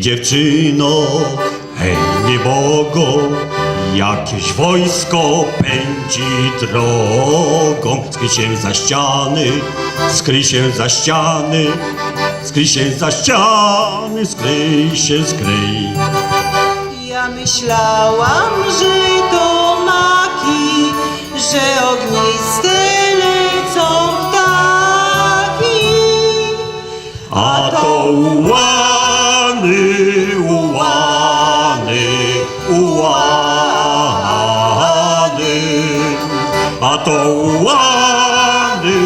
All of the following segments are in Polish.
Dziewczyno, hej niebogo, jakieś wojsko pędzi drogą. Skryj się za ściany, skryj się za ściany, skryj się za ściany, skryj się, skryj. Ja myślałam, że to A to ułany,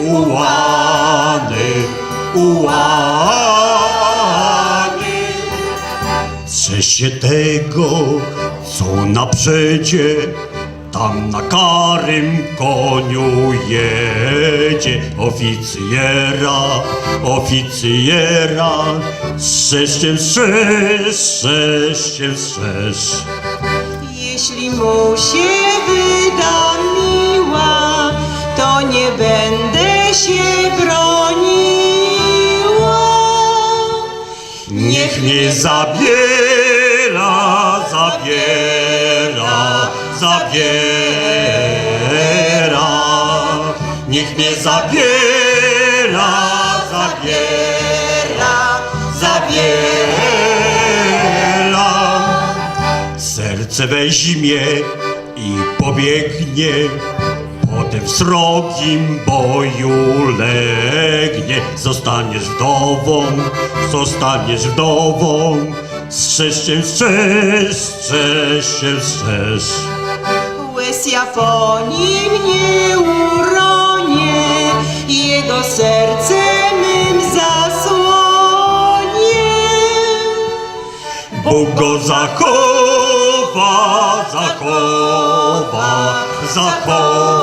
ułany, ułany. Strzeż się tego, co na przedzie, tam na karym koniu jedzie oficjera, oficjera. Się, strzeż, się, strzeż. Jeśli mu się wyda Mnie zabiera, zabiera, zabiera. Niech mnie zabiera, zabiera, zabiera. Serce weźmie i pobiegnie, potem w srogim boju legnie. Zostaniesz wdową, zostaniesz wdową. Strzeż się, strzeż, strzeż się, strzeż. Łez Japonii mnie uronie, jego serce mym zasłonie. Bóg go zachowa, zachowa, zachowa.